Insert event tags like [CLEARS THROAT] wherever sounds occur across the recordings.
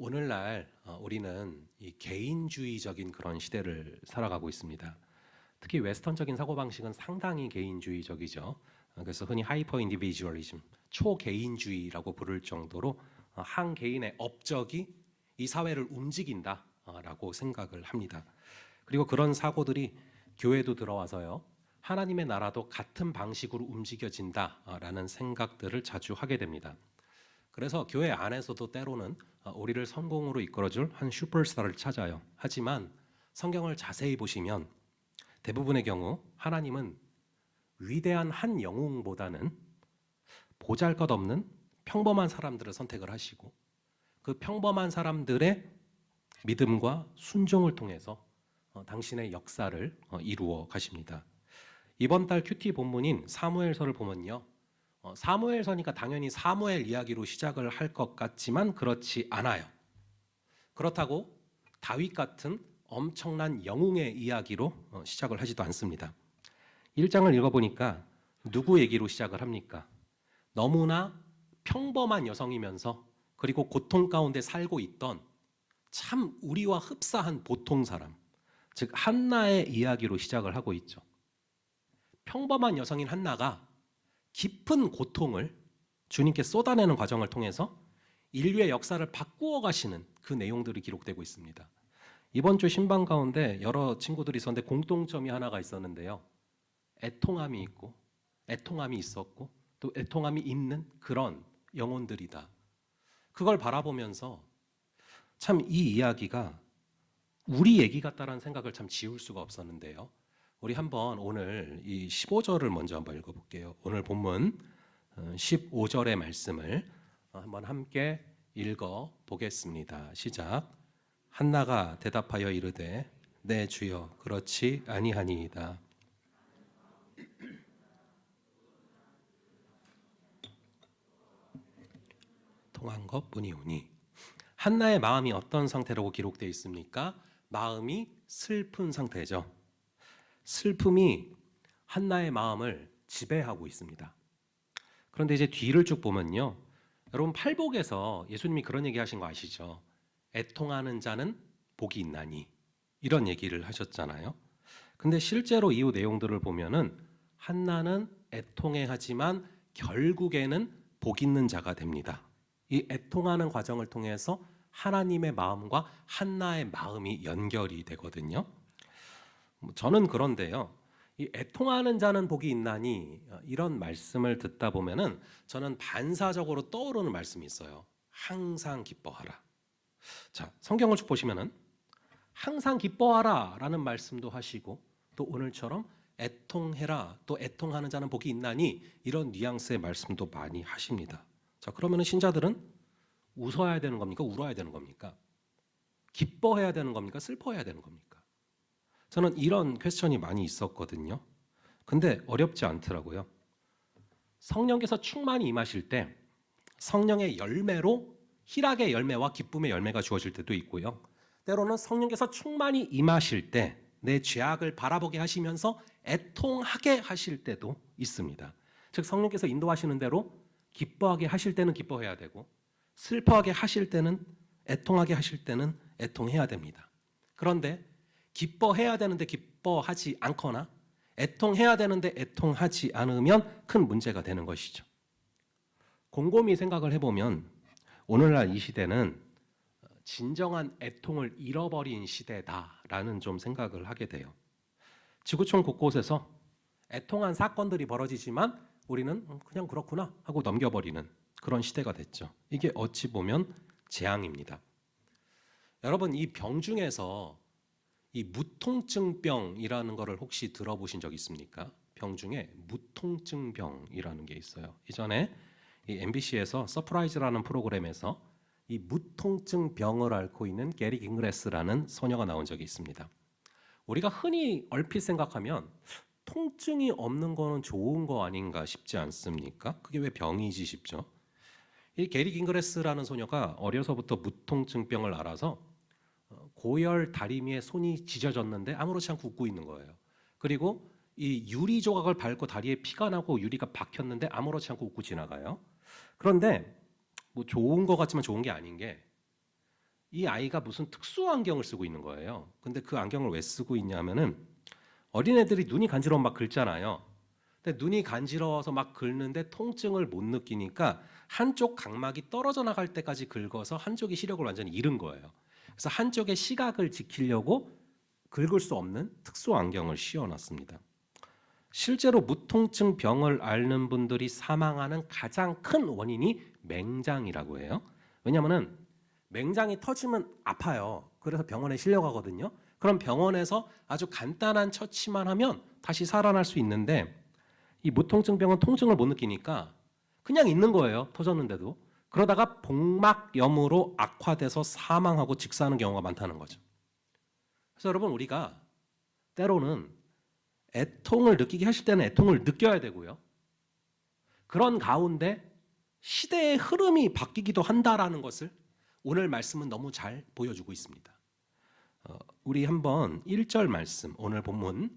오늘날 어, 우리는 이 개인주의적인 그런 시대를 살아가고 있습니다. 특히 웨스턴적인 사고방식은 상당히 개인주의적이죠. 어, 그래서 흔히 하이퍼 인디비주얼리즘, 초개인주의라고 부를 정도로 어, 한 개인의 업적이 이 사회를 움직인다라고 생각을 합니다. 그리고 그런 사고들이 교회도 들어와서요. 하나님의 나라도 같은 방식으로 움직여진다라는 생각들을 자주 하게 됩니다. 그래서 교회 안에서도 때로는 어, 우리를 성공으로 이끌어줄 한 슈퍼스타를 찾아요. 하지만 성경을 자세히 보시면 대부분의 경우 하나님은 위대한 한 영웅보다는 보잘 것 없는 평범한 사람들을 선택을 하시고 그 평범한 사람들의 믿음과 순종을 통해서 어, 당신의 역사를 어, 이루어 가십니다. 이번 달 큐티 본문인 사무엘서를 보면요. 어, 사무엘서니까 당연히 사무엘 이야기로 시작을 할 것 같지만 그렇지 않아요. 그렇다고 다윗 같은 엄청난 영웅의 이야기로 어, 시작을 하지도 않습니다. 1장을 읽어보니까 누구 얘기로 시작을 합니까? 너무나 평범한 여성이면서 그리고 고통 가운데 살고 있던 참 우리와 흡사한 보통 사람, 즉 한나의 이야기로 시작을 하고 있죠. 평범한 여성인 한나가 깊은 고통을 주님께 쏟아내는 과정을 통해서 인류의 역사를 바꾸어 가시는 그 내용들이 기록되고 있습니다. 이번 주 신방 가운데 여러 친구들이 있었는데 공통점이 하나가 있었는데요. 애통함이 있고 애통함이 있었고 또 애통함이 있는 그런 영혼들이다. 그걸 바라보면서 참 이 이야기가 우리 얘기 같다라는 생각을 참 지울 수가 없었는데요. 우리 한번 오늘 이 15절을 먼저 한번 읽어볼게요. 오늘 본문 15절의 말씀을 한번 함께 읽어 보겠습니다. 시작. 한나가 대답하여 이르되 내 주여 그렇지 아니하니이다. 통한 것뿐이오니 한나의 마음이 어떤 상태라고 기록되어 있습니까? 마음이 슬픈 상태죠. 슬픔이 한나의 마음을 지배하고 있습니다. 그런데 이제 뒤를 쭉 보면요. 여러분 팔복에서 예수님이 그런 얘기 하신 거 아시죠? 애통하는 자는 복이 있나니 이런 얘기를 하셨잖아요. 근데 실제로 이후 내용들을 보면은 한나는 애통해 하지만 결국에는 복 있는 자가 됩니다. 이 애통하는 과정을 통해서 하나님의 마음과 한나의 마음이 연결이 되거든요. 뭐 저는 그런데요. 이 애통하는 자는 복이 있나니 이런 말씀을 듣다 보면은 저는 반사적으로 떠오르는 말씀이 있어요. 항상 기뻐하라. 자, 성경을 쭉 보시면은 항상 기뻐하라라는 말씀도 하시고 또 오늘처럼 애통해라 또 애통하는 자는 복이 있나니 이런 뉘앙스의 말씀도 많이 하십니다. 자, 그러면은 신자들은 웃어야 되는 겁니까? 울어야 되는 겁니까? 기뻐해야 되는 겁니까? 슬퍼해야 되는 겁니까? 저는 이런 퀘스천이 많이 있었거든요. 근데 어렵지 않더라고요. 성령께서 충만히 임하실 때 성령의 열매로 희락의 열매와 기쁨의 열매가 주어질 때도 있고요. 때로는 성령께서 충만히 임하실 때 내 죄악을 바라보게 하시면서 애통하게 하실 때도 있습니다. 즉 성령께서 인도하시는 대로 기뻐하게 하실 때는 기뻐해야 되고 슬퍼하게 하실 때는 애통하게 하실 때는 애통해야 됩니다. 그런데 기뻐해야 되는데 기뻐하지 않거나 애통해야 되는데 애통하지 않으면 큰 문제가 되는 것이죠. 곰곰이 생각을 해보면 오늘날 이 시대는 진정한 애통을 잃어버린 시대다라는 좀 생각을 하게 돼요. 지구촌 곳곳에서 애통한 사건들이 벌어지지만 우리는 그냥 그렇구나 하고 넘겨버리는 그런 시대가 됐죠. 이게 어찌 보면 재앙입니다. 여러분 이 병 중에서 이 무통증병이라는 것을 혹시 들어보신 적 있습니까? 병 중에 무통증병이라는 게 있어요. 이전에 이 MBC에서 서프라이즈라는 프로그램에서 이 무통증 병을 앓고 있는 게리 깅그레스라는 소녀가 나온 적이 있습니다. 우리가 흔히 얼핏 생각하면 통증이 없는 거는 좋은 거 아닌가 싶지 않습니까? 그게 왜 병이지 싶죠. 이 게리 깅그레스라는 소녀가 어려서부터 무통증 병을 알아서 어, 고열 다리미에 손이 지져졌는데 아무렇지 않고 웃고 있는 거예요. 그리고 이 유리 조각을 밟고 다리에 피가 나고 유리가 박혔는데 아무렇지 않고 웃고 지나가요. 그런데 뭐 좋은 것 같지만 좋은 게 아닌 게 이 아이가 무슨 특수 안경을 쓰고 있는 거예요. 근데 그 안경을 왜 쓰고 있냐면은 어린애들이 눈이 간지러우면 막 긁잖아요. 근데 눈이 간지러워서 막 긁는데 통증을 못 느끼니까 한쪽 각막이 떨어져 나갈 때까지 긁어서 한쪽이 시력을 완전히 잃은 거예요. 그래서 한쪽의 시각을 지키려고 긁을 수 없는 특수 안경을 씌워놨습니다. 실제로 무통증 병을 앓는 분들이 사망하는 가장 큰 원인이 맹장이라고 해요. 왜냐하면은 맹장이 터지면 아파요. 그래서 병원에 실려가거든요. 그럼 병원에서 아주 간단한 처치만 하면 다시 살아날 수 있는데 이 무통증 병은 통증을 못 느끼니까 그냥 있는 거예요. 터졌는데도. 그러다가 복막염으로 악화돼서 사망하고 직사하는 경우가 많다는 거죠. 그래서 여러분 우리가 때로는 애통을 느끼게 하실 때는 애통을 느껴야 되고요. 그런 가운데 시대의 흐름이 바뀌기도 한다라는 것을 오늘 말씀은 너무 잘 보여주고 있습니다. 어, 우리 한번 1절 말씀, 오늘 본문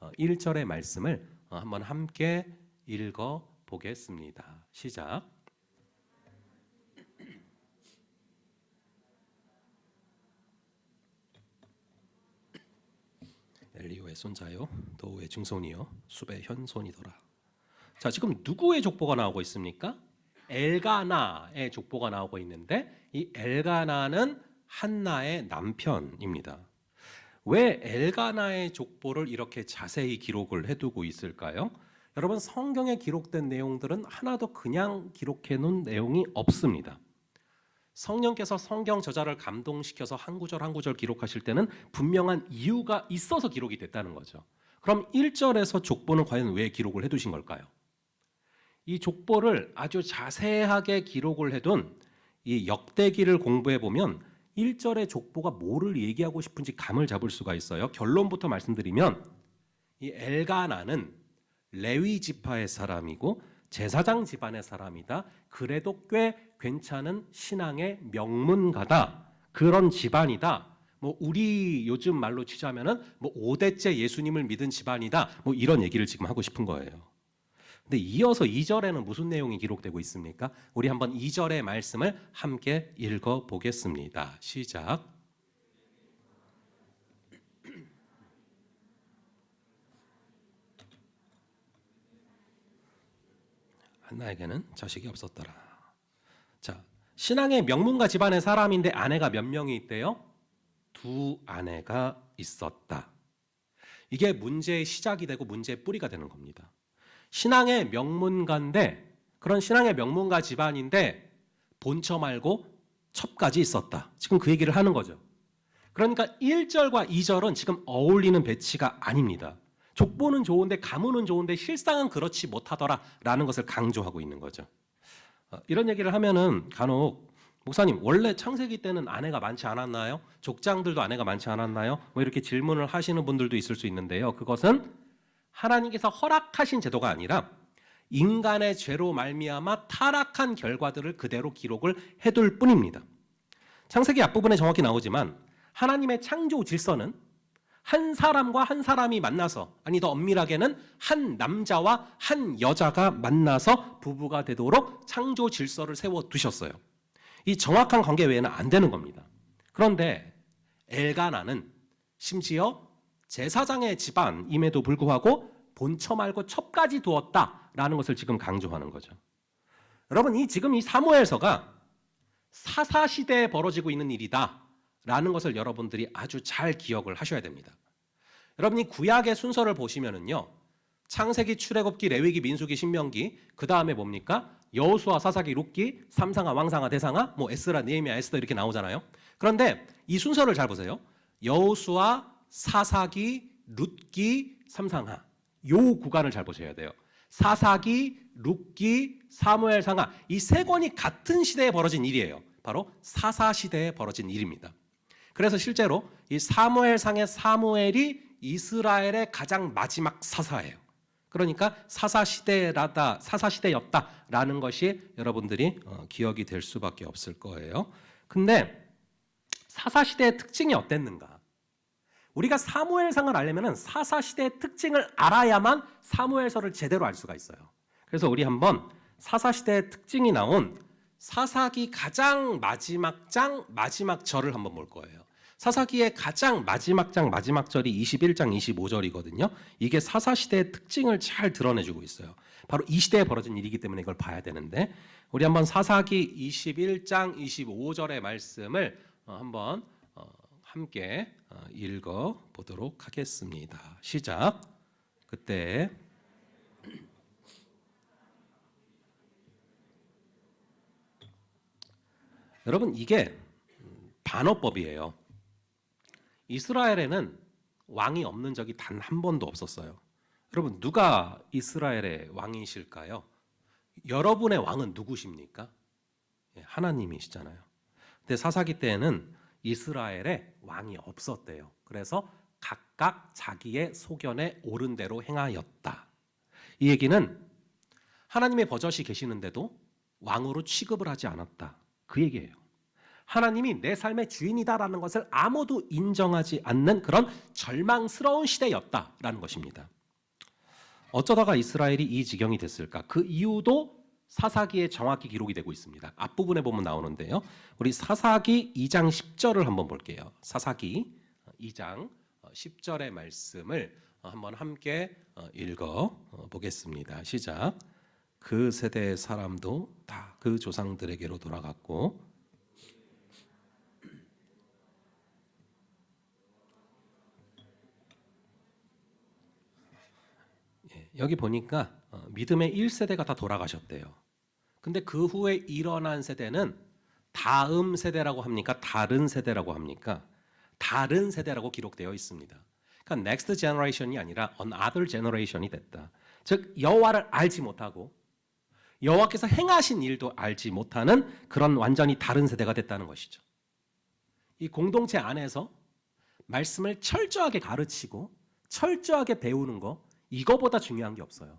어, 1절의 말씀을 어, 한번 함께 읽어 보겠습니다. 시작. 엘리오의 손자요, 도우의 증손이요, 숲의 현손이더라. 자, 지금 누구의 족보가 나오고 있습니까? 엘가나의 족보가 나오고 있는데 이 엘가나는 한나의 남편입니다. 왜 엘가나의 족보를 이렇게 자세히 기록을 해두고 있을까요? 여러분 성경에 기록된 내용들은 하나도 그냥 기록해 놓은 내용이 없습니다. 성령께서 성경 저자를 감동시켜서 한 구절 한 구절 기록하실 때는 분명한 이유가 있어서 기록이 됐다는 거죠. 그럼 1절에서 족보는 과연 왜 기록을 해 두신 걸까요? 이 족보를 아주 자세하게 기록을 해 둔 이 역대기를 공부해 보면 1절의 족보가 뭐를 얘기하고 싶은지 감을 잡을 수가 있어요. 결론부터 말씀드리면 이 엘가나는 레위 지파의 사람이고 제사장 집안의 사람이다. 그래도 꽤 괜찮은 신앙의 명문가다. 그런 집안이다. 뭐 우리 요즘 말로 치자면은 뭐 5대째 예수님을 믿은 집안이다. 뭐 이런 얘기를 지금 하고 싶은 거예요. 근데 이어서 2절에는 무슨 내용이 기록되고 있습니까? 우리 한번 2절의 말씀을 함께 읽어 보겠습니다. 시작. 한나에게는 자식이 없었더라. 자, 신앙의 명문가 집안의 사람인데 아내가 몇 명이 있대요? 두 아내가 있었다. 이게 문제의 시작이 되고 문제의 뿌리가 되는 겁니다. 신앙의 명문가인데 그런 신앙의 명문가 집안인데 본처 말고 첩까지 있었다. 지금 그 얘기를 하는 거죠. 그러니까 1절과 2절은 지금 어울리는 배치가 아닙니다. 족보는 좋은데 가문은 좋은데 실상은 그렇지 못하더라라는 것을 강조하고 있는 거죠. 어, 이런 얘기를 하면은 간혹 목사님 원래 창세기 때는 아내가 많지 않았나요? 족장들도 아내가 많지 않았나요? 뭐 이렇게 질문을 하시는 분들도 있을 수 있는데요. 그것은 하나님께서 허락하신 제도가 아니라 인간의 죄로 말미암아 타락한 결과들을 그대로 기록을 해둘 뿐입니다. 창세기 앞부분에 정확히 나오지만 하나님의 창조 질서는 한 사람과 한 사람이 만나서 아니 더 엄밀하게는 한 남자와 한 여자가 만나서 부부가 되도록 창조 질서를 세워 두셨어요. 이 정확한 관계 외에는 안 되는 겁니다. 그런데 엘가나는 심지어 제사장의 집안임에도 불구하고 본처 말고 첩까지 두었다라는 것을 지금 강조하는 거죠. 여러분 이 지금 이 사무엘서가 사사 시대에 벌어지고 있는 일이다 라는 것을 여러분들이 아주 잘 기억을 하셔야 됩니다. 여러분이 구약의 순서를 보시면은요. 창세기, 출애굽기, 레위기, 민수기, 신명기, 그 다음에 뭡니까? 여호수아, 사사기, 룻기, 삼상아, 왕상아, 대상아, 뭐 에스라, 니에미아, 에스더 이렇게 나오잖아요. 그런데 이 순서를 잘 보세요. 여호수아, 사사기, 룻기, 삼상하. 요 구간을 잘 보셔야 돼요. 사사기, 룻기, 사무엘 상하 이 세 권이 같은 시대에 벌어진 일이에요. 바로 사사 시대에 벌어진 일입니다. 그래서 실제로 이 사무엘 상의 사무엘이 이스라엘의 가장 마지막 사사예요. 그러니까 사사 시대라다 사사 시대였다라는 것이 여러분들이 어, 기억이 될 수밖에 없을 거예요. 근데 사사 시대의 특징이 어땠는가? 우리가 사무엘상을 알려면 사사 시대의 특징을 알아야만 사무엘서를 제대로 알 수가 있어요. 그래서 우리 한번 사사 시대의 특징이 나온 사사기 가장 마지막 장 마지막 절을 한번 볼 거예요. 사사기의 가장 마지막 장 마지막 절이 21장 25절이거든요. 이게 사사 시대의 특징을 잘 드러내주고 있어요. 바로 이 시대에 벌어진 일이기 때문에 이걸 봐야 되는데 우리 한번 사사기 21장 25절의 말씀을 어, 한번 어, 함께 어, 읽어 보도록 하겠습니다. 시작. 그때 [CLEARS THROAT] 여러분 이게 반어법이에요. 이스라엘에는 왕이 없는 적이 단 한 번도 없었어요. 여러분 누가 이스라엘의 왕이실까요? 여러분의 왕은 누구십니까? 예, 하나님이시잖아요. 근데 사사기 때에는 이스라엘에 왕이 없었대요. 그래서 각각 자기의 소견에 옳은 대로 행하였다. 이 얘기는 하나님의 버젓이 계시는데도 왕으로 취급을 하지 않았다. 그 얘기예요. 하나님이 내 삶의 주인이다라는 것을 아무도 인정하지 않는 그런 절망스러운 시대였다라는 것입니다. 어쩌다가 이스라엘이 이 지경이 됐을까? 그 이유도 사사기에 정확히 기록이 되고 있습니다. 앞부분에 보면 나오는데요. 우리 사사기 2장 10절을 한번 볼게요. 사사기 2장 10절의 말씀을 한번 함께 읽어 보겠습니다. 시작. 그 세대의 사람도 다 그 조상들에게로 돌아갔고 여기 보니까 어, 믿음의 1세대가 다 돌아가셨대요. 근데 그 후에 일어난 세대는 다음 세대라고 합니까? 다른 세대라고 합니까? 다른 세대라고 기록되어 있습니다. 그러니까 next generation이 아니라 another generation이 됐다. 즉 여호와를 알지 못하고 여호와께서 행하신 일도 알지 못하는 그런 완전히 다른 세대가 됐다는 것이죠. 이 공동체 안에서 말씀을 철저하게 가르치고 철저하게 배우는 거 이거보다 중요한 게 없어요.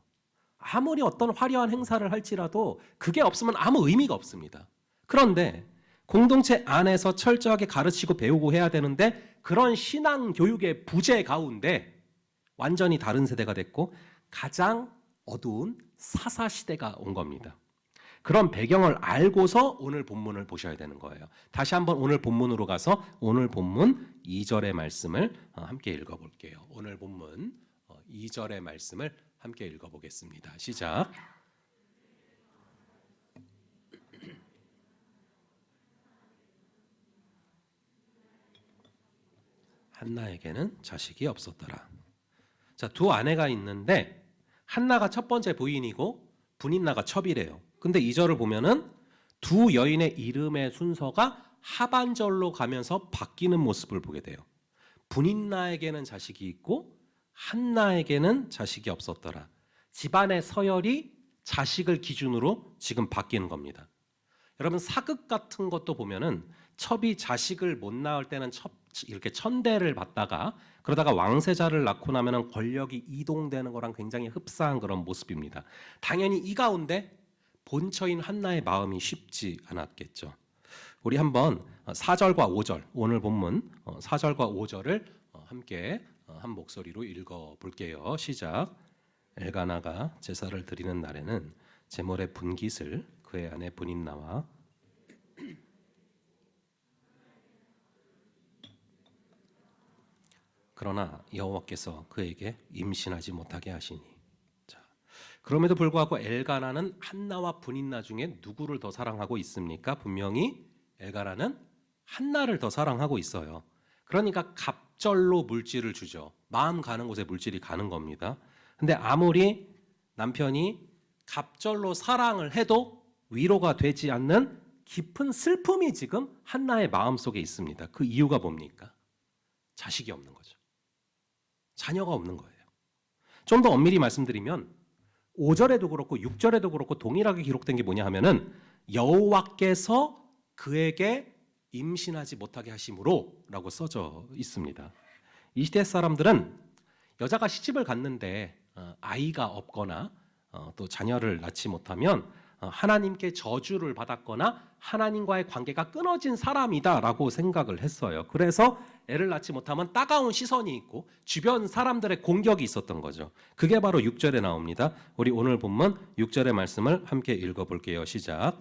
아무리 어떤 화려한 행사를 할지라도 그게 없으면 아무 의미가 없습니다. 그런데 공동체 안에서 철저하게 가르치고 배우고 해야 되는데 그런 신앙 교육의 부재 가운데 완전히 다른 세대가 됐고 가장 어두운 사사 시대가 온 겁니다. 그런 배경을 알고서 오늘 본문을 보셔야 되는 거예요. 다시 한번 오늘 본문으로 가서 오늘 본문 2절의 말씀을 어, 함께 읽어 볼게요. 오늘 본문 2절의 말씀을 함께 읽어 보겠습니다. 시작. 한나에게는 자식이 없었더라. 자, 두 아내가 있는데 한나가 첫 번째 부인이고 분인나가 첩이래요. 근데 이 절을 보면은 두 여인의 이름의 순서가 하반절로 가면서 바뀌는 모습을 보게 돼요. 분인나에게는 자식이 있고 한나에게는 자식이 없었더라. 집안의 서열이 자식을 기준으로 지금 바뀌는 겁니다. 여러분 사극 같은 것도 보면은 첩이 자식을 못 낳을 때는 첩 이렇게 천대를 받다가 그러다가 왕세자를 낳고 나면은 권력이 이동되는 거랑 굉장히 흡사한 그런 모습입니다. 당연히 이 가운데 본처인 한나의 마음이 쉽지 않았겠죠. 우리 한번 4절과 5절 오늘 본문 4절과 5절을 함께 한 목소리로 읽어 볼게요. 시작. 엘가나가 제사를 드리는 날에는 제물의 분깃을 그의 아내 분인나와 그러나 여호와께서 그에게 임신하지 못하게 하시니 자 그럼에도 불구하고 엘가나는 한나와 분인나 중에 누구를 더 사랑하고 있습니까? 분명히 엘가나는 한나를 더 사랑하고 있어요. 그러니까 갑 절로 물질을 주죠. 마음 가는 곳에 물질이 가는 겁니다. 근데 아무리 남편이 갑절로 사랑을 해도 위로가 되지 않는 깊은 슬픔이 지금 한나의 마음 속에 있습니다. 그 이유가 뭡니까? 자식이 없는 거죠. 자녀가 없는 거예요. 좀 더 엄밀히 말씀드리면 5절에도 그렇고 6절에도 그렇고 동일하게 기록된 게 뭐냐 하면은 여호와께서 그에게 임신하지 못하게 하심으로라고 써져 있습니다. 이 시대 사람들은 여자가 시집을 갔는데 어, 아이가 없거나 어, 또 자녀를 낳지 못하면 어, 하나님께 저주를 받았거나 하나님과의 관계가 끊어진 사람이다라고 생각을 했어요. 그래서 애를 낳지 못하면 따가운 시선이 있고 주변 사람들의 공격이 있었던 거죠. 그게 바로 6절에 나옵니다. 우리 오늘 본문 6절의 말씀을 함께 읽어 볼게요. 시작.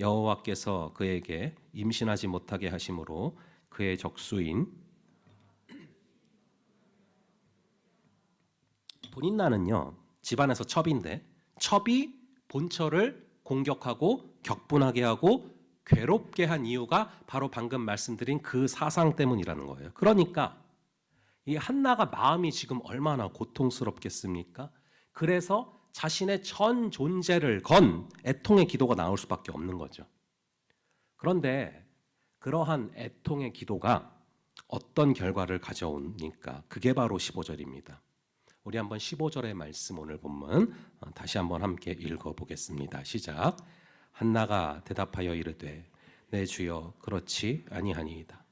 여호와께서 그에게 임신하지 못하게 하심으로 그의 적수인 본인나는요 집안에서 첩인데 첩이 본처를 공격하고 격분하게 하고 괴롭게 한 이유가 바로 방금 말씀드린 그 사상 때문이라는 거예요. 그러니까 이 한나가 마음이 지금 얼마나 고통스럽겠습니까? 그래서 자신의 전 존재를 건 애통의 기도가 나올 수밖에 없는 거죠. 그런데 그러한 애통의 기도가 어떤 결과를 가져오니까 그게 바로 15절입니다. 우리 한번 15절의 말씀 오늘 본문 어, 다시 한번 함께 읽어 보겠습니다. 시작. 한나가 대답하여 이르되 내 주여 그렇지 아니하니이다.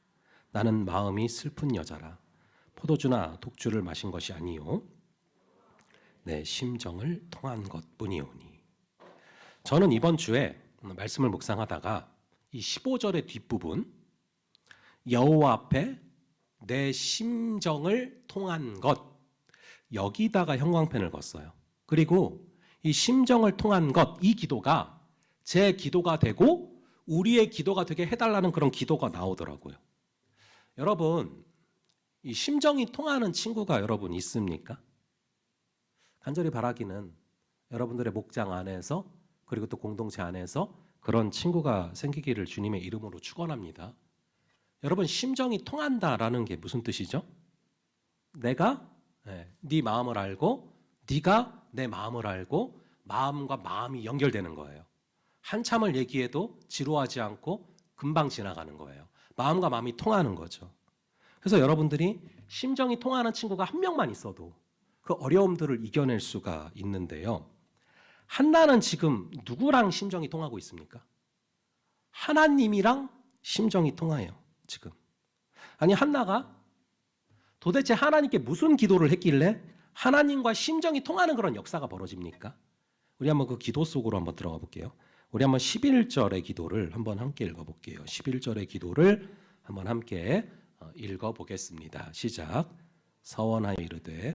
나는 마음이 슬픈 여자라 포도주나 독주를 마신 것이 아니요 내 심정을 통한 것뿐이오니. 저는 이번 주에 말씀을 묵상하다가 이 15절의 뒷부분 여호와 앞에 내 심정을 통한 것 여기다가 형광펜을 걷어요. 그리고 이 심정을 통한 것, 이 기도가 제 기도가 되고 우리의 기도가 되게 해달라는 그런 기도가 나오더라고요. 여러분, 이 심정이 통하는 친구가 여러분 있습니까? 간절히 바라기는 여러분들의 목장 안에서 그리고 또 공동체 안에서 그런 친구가 생기기를 주님의 이름으로 축원합니다. 여러분 심정이 통한다라는 게 무슨 뜻이죠? 내가 네, 네 마음을 알고 네가 내 마음을 알고 마음과 마음이 연결되는 거예요. 한참을 얘기해도 지루하지 않고 금방 지나가는 거예요. 마음과 마음이 통하는 거죠. 그래서 여러분들이 심정이 통하는 친구가 한 명만 있어도 그 어려움들을 이겨낼 수가 있는데요. 한나는 지금 누구랑 심정이 통하고 있습니까? 하나님이랑 심정이 통해요. 지금. 아니 한나가 도대체 하나님께 무슨 기도를 했길래 하나님과 심정이 통하는 그런 역사가 벌어집니까? 우리 한번 그 기도 속으로 한번 들어가 볼게요. 우리 한번 11절의 기도를 한번 함께 읽어 볼게요. 11절의 기도를 한번 함께 어, 읽어 보겠습니다. 시작. 서원하여 이르되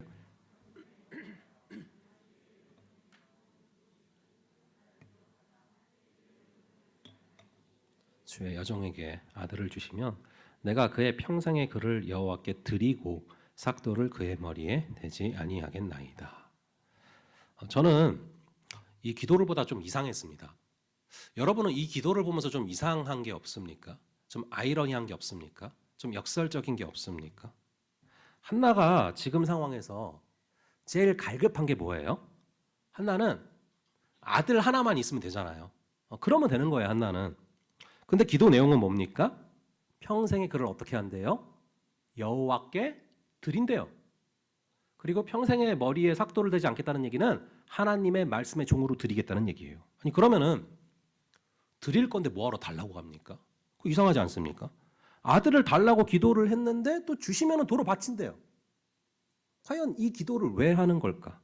주의 여종에게 아들을 주시면 내가 그의 평생의 그를 여호와께 드리고 삭도를 그의 머리에 대지 아니하겠나이다. 어, 저는 이 기도를 보다 좀 이상했습니다. 여러분은 이 기도를 보면서 좀 이상한 게 없습니까? 좀 아이러니한 게 없습니까? 좀 역설적인 게 없습니까? 한나가 지금 상황에서 제일 갈급한 게 뭐예요? 한나는 아들 하나만 있으면 되잖아요. 어, 그러면 되는 거예요, 한나는. 근데 기도 내용은 뭡니까? 평생에 그를 어떻게 한대요? 여호와께 드린대요. 그리고 평생에 머리에 삭도를 대지 않겠다는 얘기는 하나님의 말씀의 종으로 드리겠다는 얘기예요. 아니 그러면은 드릴 건데 뭐하러 달라고 합니까? 그 이상하지 않습니까? 아들을 달라고 기도를 했는데 또 주시면은 도로 바친대요. 과연 이 기도를 왜 하는 걸까?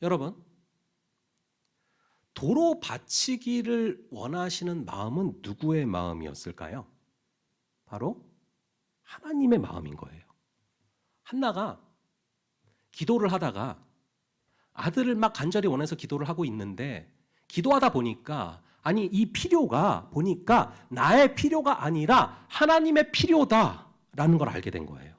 여러분, 도로 바치기를 원하시는 마음은 누구의 마음이었을까요? 바로 하나님의 마음인 거예요. 한나가 기도를 하다가 아들을 막 간절히 원해서 기도를 하고 있는데 기도하다 보니까 아니 이 필요가 보니까 나의 필요가 아니라 하나님의 필요다라는 걸 알게 된 거예요.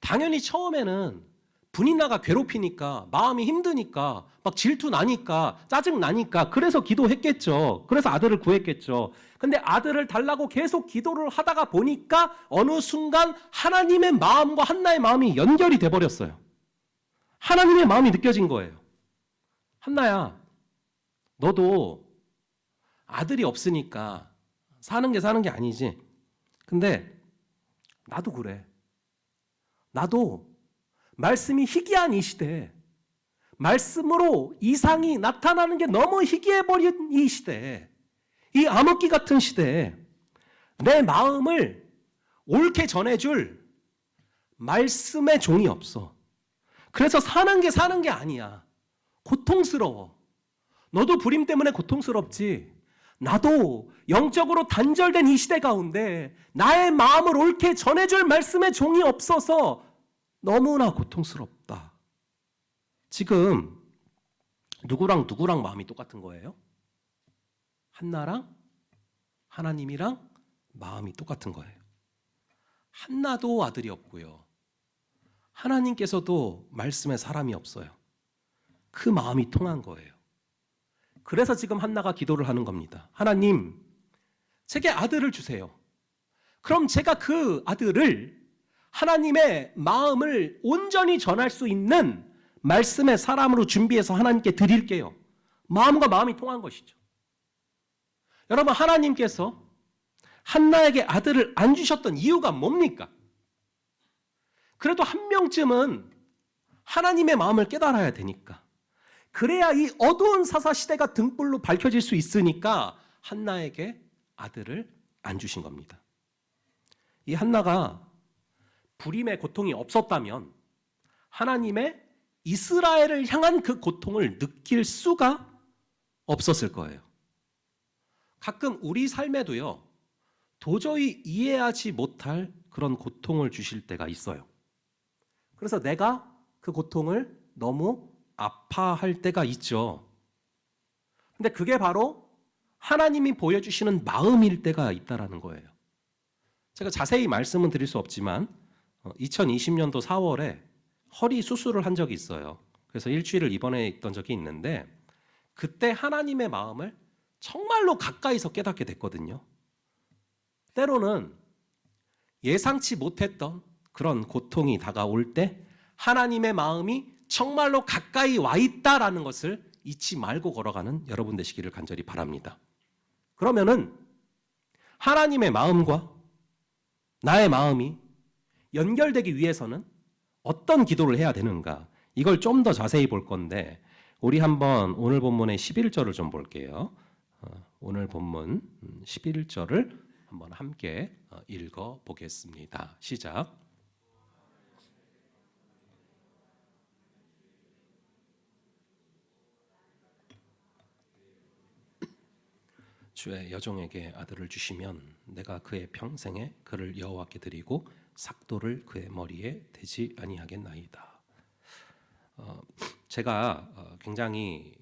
당연히 처음에는 분인나가 괴롭히니까 마음이 힘드니까 막 질투 나니까 짜증 나니까 그래서 기도했겠죠. 그래서 아들을 구했겠죠. 근데 아들을 달라고 계속 기도를 하다가 보니까 어느 순간 하나님의 마음과 한나의 마음이 연결이 돼 버렸어요. 하나님의 마음이 느껴진 거예요. 한나야, 너도 아들이 없으니까 사는 게 사는 게 아니지. 근데 나도 그래. 나도 말씀이 희귀한 이 시대에 말씀으로 이상이 나타나는 게 너무 희귀해 버린 이 시대에 이 암흑기 같은 시대에 내 마음을 옳게 전해줄 말씀의 종이 없어. 그래서 사는 게 사는 게 아니야. 고통스러워. 너도 불임 때문에 고통스럽지. 나도 영적으로 단절된 이 시대 가운데 나의 마음을 옳게 전해줄 말씀의 종이 없어서 너무나 고통스럽다. 지금 누구랑 누구랑 마음이 똑같은 거예요? 한나랑 하나님이랑 마음이 똑같은 거예요. 한나도 아들이 없고요. 하나님께서도 말씀에 사람이 없어요. 그 마음이 통한 거예요. 그래서 지금 한나가 기도를 하는 겁니다. 하나님, 제게 아들을 주세요. 그럼 제가 그 아들을 하나님의 마음을 온전히 전할 수 있는 말씀의 사람으로 준비해서 하나님께 드릴게요. 마음과 마음이 통한 것이죠. 여러분, 하나님께서 한나에게 아들을 안 주셨던 이유가 뭡니까? 그래도 한 명쯤은 하나님의 마음을 깨달아야 되니까. 그래야 이 어두운 사사 시대가 등불로 밝혀질 수 있으니까 한나에게 아들을 안 주신 겁니다. 이 한나가 불임의 고통이 없었다면 하나님의 이스라엘을 향한 그 고통을 느낄 수가 없었을 거예요. 가끔 우리 삶에도요, 도저히 이해하지 못할 그런 고통을 주실 때가 있어요. 그래서 내가 그 고통을 너무 아파할 때가 있죠. 근데 그게 바로 하나님이 보여주시는 마음일 때가 있다라는 거예요. 제가 자세히 말씀은 드릴 수 없지만 2020년도 4월에 허리 수술을 한 적이 있어요. 그래서 일주일을 입원해 있던 적이 있는데 그때 하나님의 마음을 정말로 가까이서 깨닫게 됐거든요. 때로는 예상치 못했던 그런 고통이 다가올 때 하나님의 마음이 정말로 가까이 와 있다라는 것을 잊지 말고 걸어가는 여러분 되시기를 간절히 바랍니다. 그러면은 하나님의 마음과 나의 마음이 연결되기 위해서는 어떤 기도를 해야 되는가? 이걸 좀 더 자세히 볼 건데 우리 한번 오늘 본문의 11절을 좀 볼게요. 어, 오늘 본문 11절을 한번 함께 어, 읽어 보겠습니다. 시작. 주의 여종에게 아들을 주시면 내가 그의 평생에 그를 여호와께 드리고 삭도를 그의 머리에 대지 아니하겠나이다. 어, 제가 어, 굉장히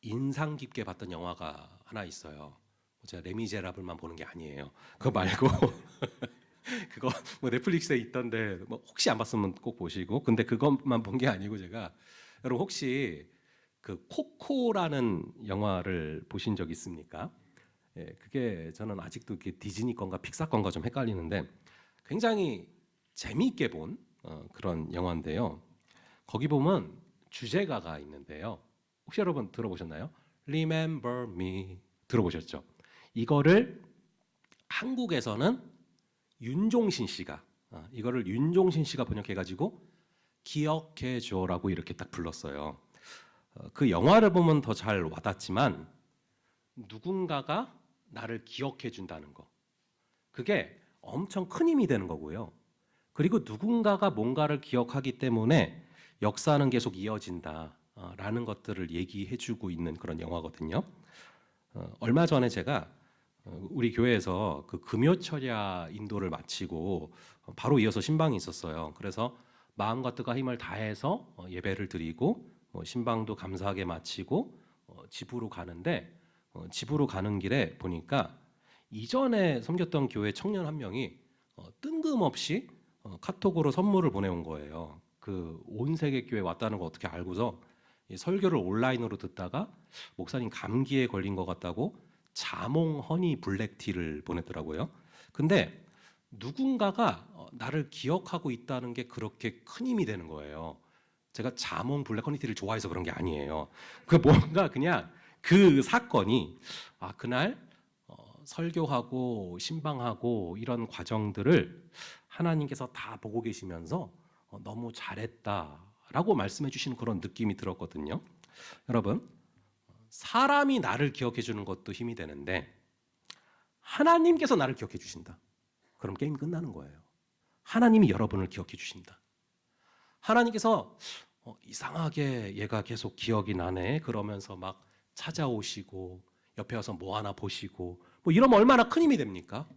인상 깊게 봤던 영화가 하나 있어요. 제가 레미제라블만 보는 게 아니에요. 그거 말고 [LAUGHS] 그거 뭐 넷플릭스에 있던데 뭐 혹시 안 봤으면 꼭 보시고 근데 그것만 본 게 아니고 제가 여러분 혹시 그 코코라는 영화를 보신 적 있습니까? 예, 그게 저는 아직도 그 디즈니 건가 픽사 건가 좀 헷갈리는데 굉장히 재미있게 본 어, 그런 영화인데요. 거기 보면 주제가가 있는데요. 혹시 여러분 들어보셨나요? Remember Me 들어보셨죠? 이거를 한국에서는 윤종신 씨가 어, 이거를 윤종신 씨가 번역해가지고 기억해줘라고 이렇게 딱 불렀어요. 어, 그 영화를 보면 더 잘 와닿지만 누군가가 나를 기억해 준다는 거. 그게 엄청 큰 힘이 되는 거고요. 그리고 누군가가 뭔가를 기억하기 때문에 역사는 계속 이어진다라는 것들을 얘기해 주고 있는 그런 영화거든요. 어, 얼마 전에 제가 어, 우리 교회에서 그 금요철야 인도를 마치고 바로 이어서 신방이 있었어요. 그래서 마음과 뜻과 힘을 다해서 어, 예배를 드리고 뭐 신방도 감사하게 마치고 어, 집으로 가는데 어, 집으로 가는 길에 보니까 이전에 섬겼던 교회 청년 한 명이 어, 뜬금없이 어, 카톡으로 선물을 보내온 거예요. 그 온 세계 교회 왔다는 거 어떻게 알고서 이 설교를 온라인으로 듣다가 목사님 감기에 걸린 것 같다고 자몽 허니 블랙티를 보냈더라고요. 근데 누군가가 어, 나를 기억하고 있다는 게 그렇게 큰 힘이 되는 거예요. 제가 자몽 블랙 허니티를 좋아해서 그런 게 아니에요. 그 뭔가 그냥 그 사건이 아 그날 어, 설교하고 신방하고 이런 과정들을 하나님께서 다 보고 계시면서 어, 너무 잘했다라고 말씀해 주시는 그런 느낌이 들었거든요. 여러분 사람이 나를 기억해 주는 것도 힘이 되는데 하나님께서 나를 기억해 주신다. 그럼 게임 끝나는 거예요. 하나님이 여러분을 기억해 주신다. 하나님께서 어, 이상하게 얘가 계속 기억이 나네 그러면서 막 찾아오시고 옆에 와서 뭐 하나 보시고 뭐 이러면 얼마나 큰 힘이 됩니까?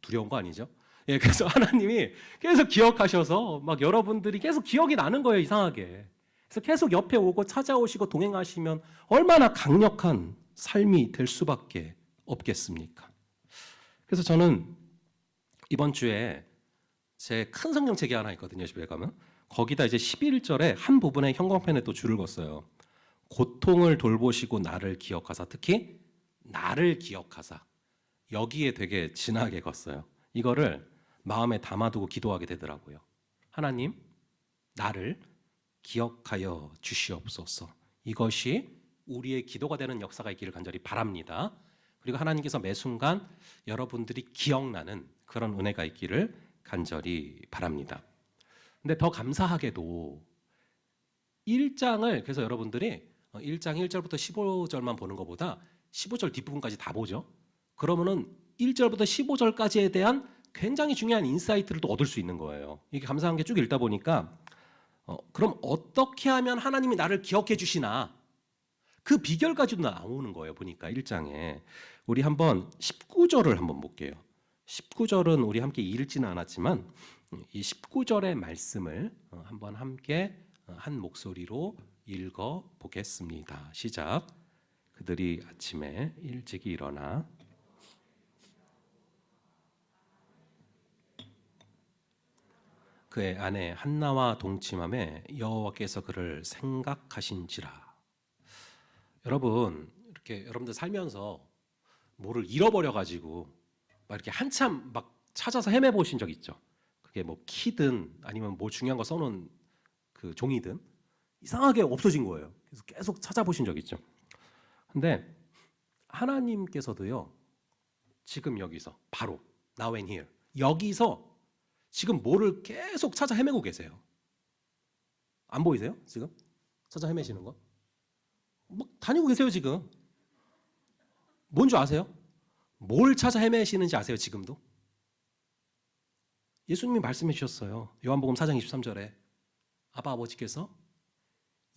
두려운 거 아니죠? 예, 그래서 [LAUGHS] 하나님이 계속 기억하셔서 막 여러분들이 계속 기억이 나는 거예요, 이상하게. 그래서 계속 옆에 오고 찾아오시고 동행하시면 얼마나 강력한 삶이 될 수밖에 없겠습니까? 그래서 저는 이번 주에 제 큰 성경책이 하나 있거든요. 집에 가면 거기다 이제 11절에 한 부분에 형광펜에 또 줄을 걷어요. 고통을 돌보시고 나를 기억하사 특히 나를 기억하사 여기에 되게 진하게 걷어요. 이거를 마음에 담아두고 기도하게 되더라고요. 하나님, 나를 기억하여 주시옵소서. 이것이 우리의 기도가 되는 역사가 있기를 간절히 바랍니다. 그리고 하나님께서 매 순간 여러분들이 기억나는 그런 은혜가 있기를 간절히 바랍니다. 근데 더 감사하게도 1장을 그래서 여러분들이 1장 1절부터 15절만 보는 것보다 15절 뒷부분까지 다 보죠. 그러면은 1절부터 15절까지에 대한 굉장히 중요한 인사이트를 또 얻을 수 있는 거예요. 이게 감사한 게 쭉 읽다 보니까 어, 그럼 어떻게 하면 하나님이 나를 기억해 주시나 그 비결까지도 나오는 거예요. 보니까 1장에 우리 한번 19절을 한번 볼게요. 19절은 우리 함께 읽지는 않았지만 이 19절의 말씀을 어, 한번 함께 어, 한 목소리로 읽어 보겠습니다. 시작. 그들이 아침에 일찍이 일어나 그의 아내 한나와 동침함에 여호와께서 그를 생각하신지라. 여러분 이렇게 여러분들 살면서 뭐를 잃어버려 가지고 막 이렇게 한참 막 찾아서 헤매 보신 적 있죠? 그게 뭐 키든 아니면 뭐 중요한 거 써놓은 그 종이든 이상하게 없어진 거예요. 그래서 계속 찾아보신 적 있죠? 근데 하나님께서도요 지금 여기서 바로 now and here 여기서 지금 뭐를 계속 찾아 헤매고 계세요. 안 보이세요? 지금 찾아 헤매시는 거? 뭐 다니고 계세요 지금. 뭔줄 아세요? 뭘 찾아 헤매시는지 아세요 지금도? 예수님이 말씀해 주셨어요. 요한복음 4장 23절에 아바 아버지께서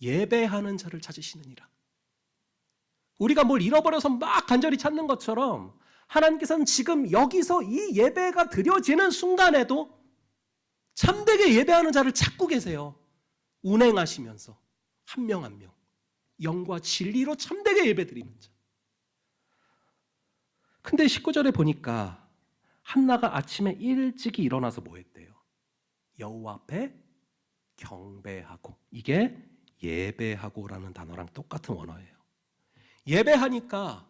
예배하는 자를 찾으시느니라. 우리가 뭘 잃어버려서 막 간절히 찾는 것처럼 하나님께서는 지금 여기서 이 예배가 드려지는 순간에도 참되게 예배하는 자를 찾고 계세요. 운행하시면서 한 명 한 명 영과 진리로 참되게 예배드리는 자. 근데 19절에 보니까 한나가 아침에 일찍이 일어나서 뭐 했대요? 여호와 앞에 경배하고 이게 예배하고라는 단어랑 똑같은 원어예요. 예배하니까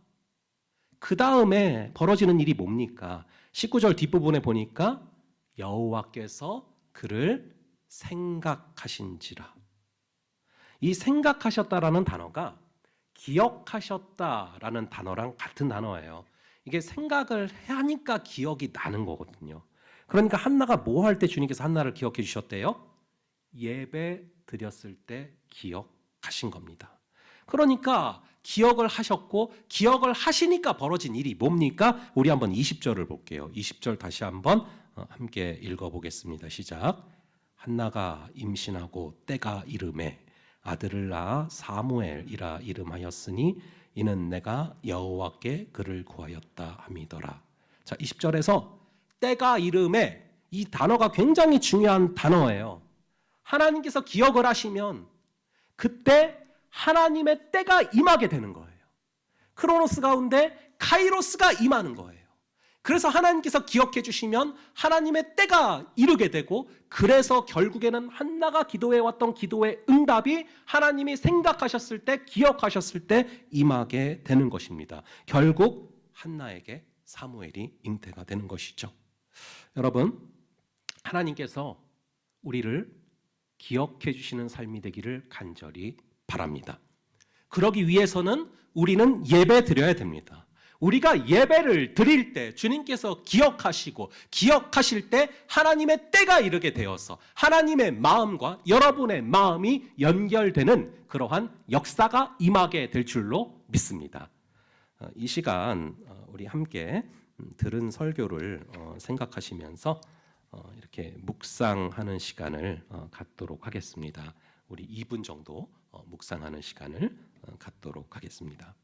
그 다음에 벌어지는 일이 뭡니까? 19절 뒷부분에 보니까 여호와께서 그를 생각하신지라. 이 생각하셨다라는 단어가 기억하셨다라는 단어랑 같은 단어예요. 이게 생각을 하니까 기억이 나는 거거든요. 그러니까 한나가 뭐 할 때 주님께서 한나를 기억해 주셨대요? 예배 드렸을 때 기억하신 겁니다. 그러니까 기억을 하셨고 기억을 하시니까 벌어진 일이 뭡니까? 우리 한번 20절을 볼게요. 20절 다시 한번 어, 함께 읽어 보겠습니다. 시작. 한나가 임신하고 때가 이름에 아들을 낳아 사무엘이라 이름하였으니 이는 내가 여호와께 그를 구하였다 함이더라. 자, 20절에서 때가 이름에 이 단어가 굉장히 중요한 단어예요. 하나님께서 기억을 하시면 그때 하나님의 때가 임하게 되는 거예요. 크로노스 가운데 카이로스가 임하는 거예요. 그래서 하나님께서 기억해 주시면 하나님의 때가 이르게 되고 그래서 결국에는 한나가 기도해 왔던 기도의 응답이 하나님이 생각하셨을 때 기억하셨을 때 임하게 되는 것입니다. 결국 한나에게 사무엘이 잉태가 되는 것이죠. 여러분 하나님께서 우리를 기억해 주시는 삶이 되기를 간절히 바랍니다. 그러기 위해서는 우리는 예배 드려야 됩니다. 우리가 예배를 드릴 때 주님께서 기억하시고 기억하실 때 하나님의 때가 이르게 되어서 하나님의 마음과 여러분의 마음이 연결되는 그러한 역사가 임하게 될 줄로 믿습니다. 어, 이 시간 어, 우리 함께 음, 들은 설교를 어, 생각하시면서 이렇게 묵상하는 시간을 갖도록 하겠습니다. 우리 2분 정도 묵상하는 시간을 갖도록 하겠습니다.